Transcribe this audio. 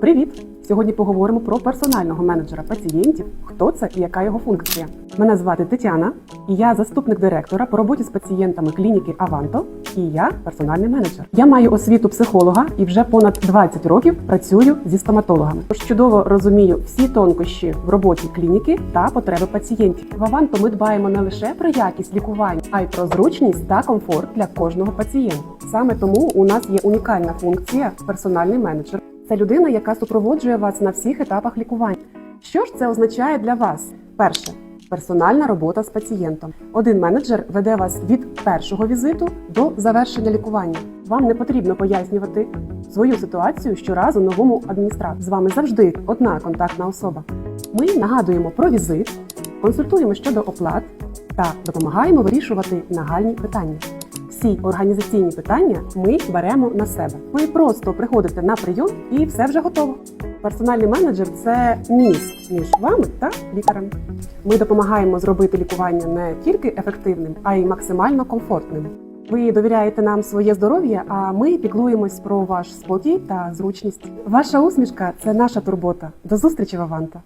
Привіт! Сьогодні поговоримо про персонального менеджера пацієнтів. Хто це і яка його функція? Мене звати Тетяна, і я заступник директора по роботі з пацієнтами клініки Аванто. І я персональний менеджер. Я маю освіту психолога і вже понад 20 років працюю зі стоматологами. Тож чудово розумію всі тонкощі в роботі клініки та потреби пацієнтів. В Аванто ми дбаємо не лише про якість лікування, а й про зручність та комфорт для кожного пацієнта. Саме тому у нас є унікальна функція персональний менеджер. Це людина, яка супроводжує вас на всіх етапах лікування. Що ж це означає для вас? Перше персональна робота з пацієнтом. Один менеджер веде вас від першого візиту до завершення лікування. Вам не потрібно пояснювати свою ситуацію щоразу новому адміністратору. З вами завжди одна контактна особа. Ми нагадуємо про візит, консультуємо щодо оплат та допомагаємо вирішувати нагальні питання. Всі організаційні питання ми беремо на себе. Ви просто приходите на прийом і все вже готово. Персональний менеджер це міст між вами та лікарем. Ми допомагаємо зробити лікування не тільки ефективним, а й максимально комфортним. Ви довіряєте нам своє здоров'я, а ми піклуємось про ваш спокій та зручність. Ваша усмішка це наша турбота. До зустрічі в Аванта!